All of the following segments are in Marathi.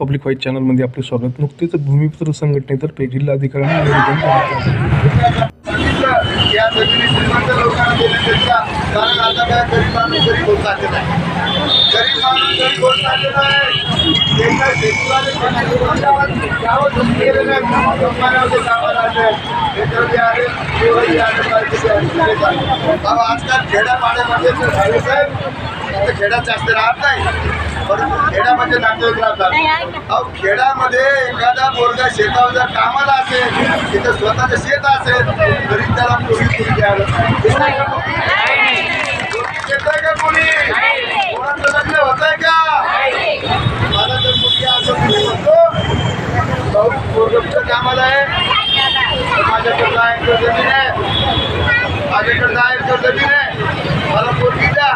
पब्लिक व्हाईट चॅनलमध्ये आपले स्वागत. नुकतेच भूमिपुत्र संघटनेतर्फे जिल्हाधिकाऱ्यांना निवेदन आजकाल खेड्यापाड्यामध्ये जे खेड्यात जास्त राहत नाही. खेड्यामध्ये राहतात. अहो खेड्यामध्ये एखादा पोरगा शेतावर जर कामाला असेल तिथं स्वतःचं शेत असेल तरी त्याला पोरी पोरी द्यायला देताय का कोणी? का कोणी कोणाचं लग्न होत आहे का मला जर मुलगी असं मी म्हणतो भाऊ पोरगं कुठं कामाला आहे. तर माझ्याकडे जमीन आहे माझ्याकडे जमीन आहे. मला पोरगी द्या.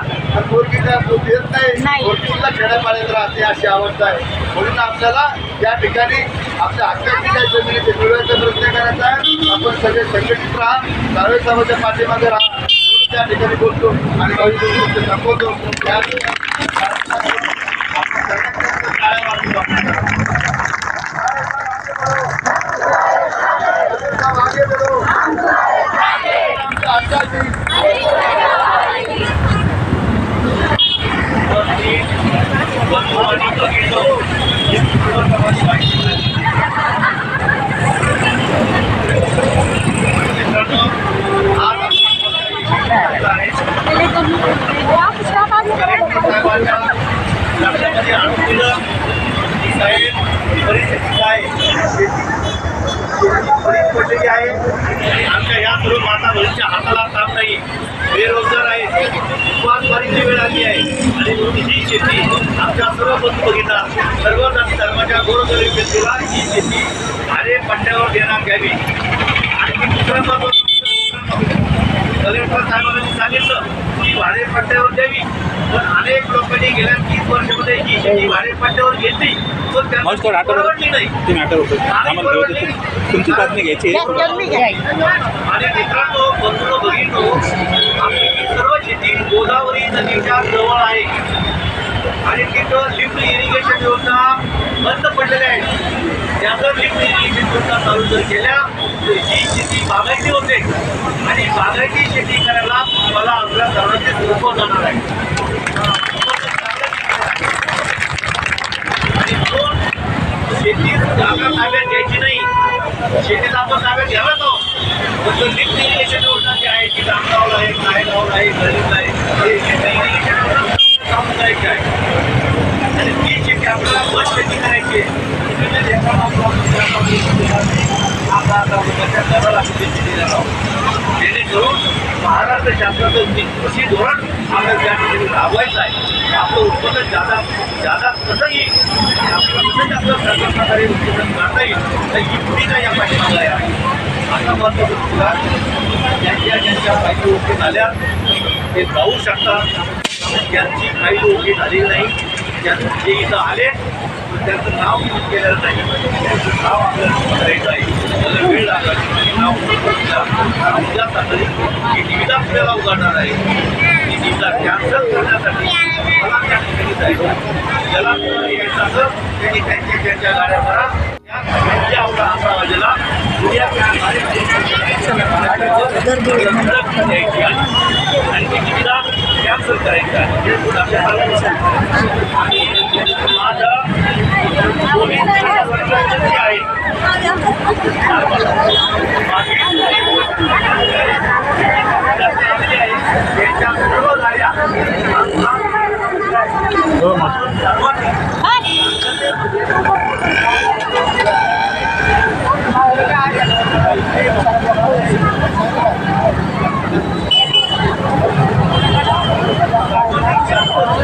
तर पोरगी द्या तो देत नाही पोरगीला खेड्यापाड्यात राहते अशी अवस्था आहे म्हणून आपल्याला या ठिकाणी आपल्या हक्काची काही जमिनी ते मिळवायचा प्रयत्न करायचा आहे आपण सगळे संघटित राहा सार्वजनिक समाजाच्या पाठीमागे राहा त्या ठिकाणी बोलतो आणि गोष्टी दाखवतो त्या आपण सगळ्यात जास्त टाळ्या वाजवू आपण. आगे बढ़ो आमच्या हक्काची लक्षामध्ये आणून दिलं की साहेब ही परिस्थिती काय आहे? शेती बरीच पडलेली आहे आणि आमच्या या सर्व माता बहिणीच्या हाताला ताप नाही. बेरोजगार आहे उपवासवारीची वेळ आली आहे आणि म्हणून ही शेती आमच्या सर्व बंधू भगिना सर्व धर्माच्या गोरगरीब व्यक्तीला ही शेती भाडे पट्ट्यावर देण्यात यावी आणि दुसरं कलेक्टर साहेबांनी सांगितलं की भाडेपट्ट्यावर द्यावी पण अनेक लोकांनी गेल्या तीस वर्षामध्ये ही शेती भाडेपट्ट्यावर घेतली पण त्यांना परवडली नाही. तुम्ही. तुमची बातमी घ्यायची आहे. आणि मित्रांनो बंधू भगिनीनो गोदावरी नदीच्या जवळ आहे. आणि तिथं लिफ्ट इरिगेशन योजना बंद पडलेल्या आहेत. त्याचं लिफ्ट इरिगेशन योजना चालू जर केल्या तर ही शेती बागायती होते. आणि बागायती शेती करायला मला आपल्या सर्वांचे सोपं जाणार आहे. आणि म्हणून शेती जागा ताब्यात घ्यायची नाही. शेतीचा आपण ताब्यात घ्यायला तो पण लिफ्ट इरिगेशन योजना जामगावला आहे नायगावला आहे गरीबला आहे सामुदायिक आहे आणि ती जे आपल्याला बस करायची जेणेकरून महाराष्ट्र शासनाचं कृषी धोरण आपल्याला त्या ठिकाणी राबवायचं आहे आपलं उत्पन्न जादा जादा कसं येईल आणि आपलं कसं प्रकारे उत्पादन करता येईल तर ही भूमिका या पाठीमागे आहे आता ज्यांच्या ज्यांच्या फायदे ओके झाल्या ते जाऊ शकतात ज्यांची काही ओके झाली नाही ज्यांचे जे इथं आले त्यांचं नाव केलेलं नाही त्यांचं नाव आपल्याला करायचं आहे त्याला वेळ लागला नाव उद्या सकाळी ही निविदा आपल्याला उघडणार आहे ती निविदा कॅन्सल करण्यासाठी मला त्या ठिकाणी जायचं त्याला यायचं त्यांनी त्यांच्या त्यांच्या गाड्या भरा द्यायची आहे आणि ती निविदा कॅन्सल करायची आहे हे अशा प्रकारे आणि माझं पोलीस प्रशासनाची आहे त्यांच्या सर्व गाड्या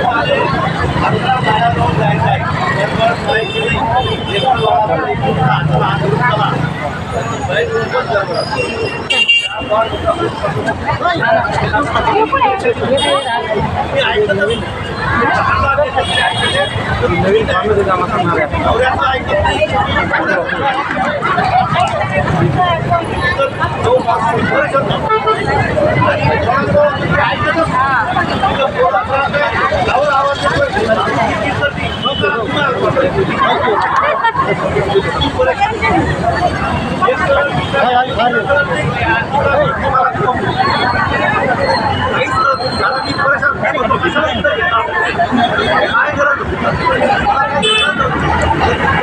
अकरा गाड्या जाऊन जायचं आहे त्यामुळे जायची नाही एका गावाला एकूण हाताला हात धरून चला. बाईक उभंच जावं. मी ऐकत नाही. नवीन कामं सुद्धा आम्हाला सांगणार आहे. Thank you.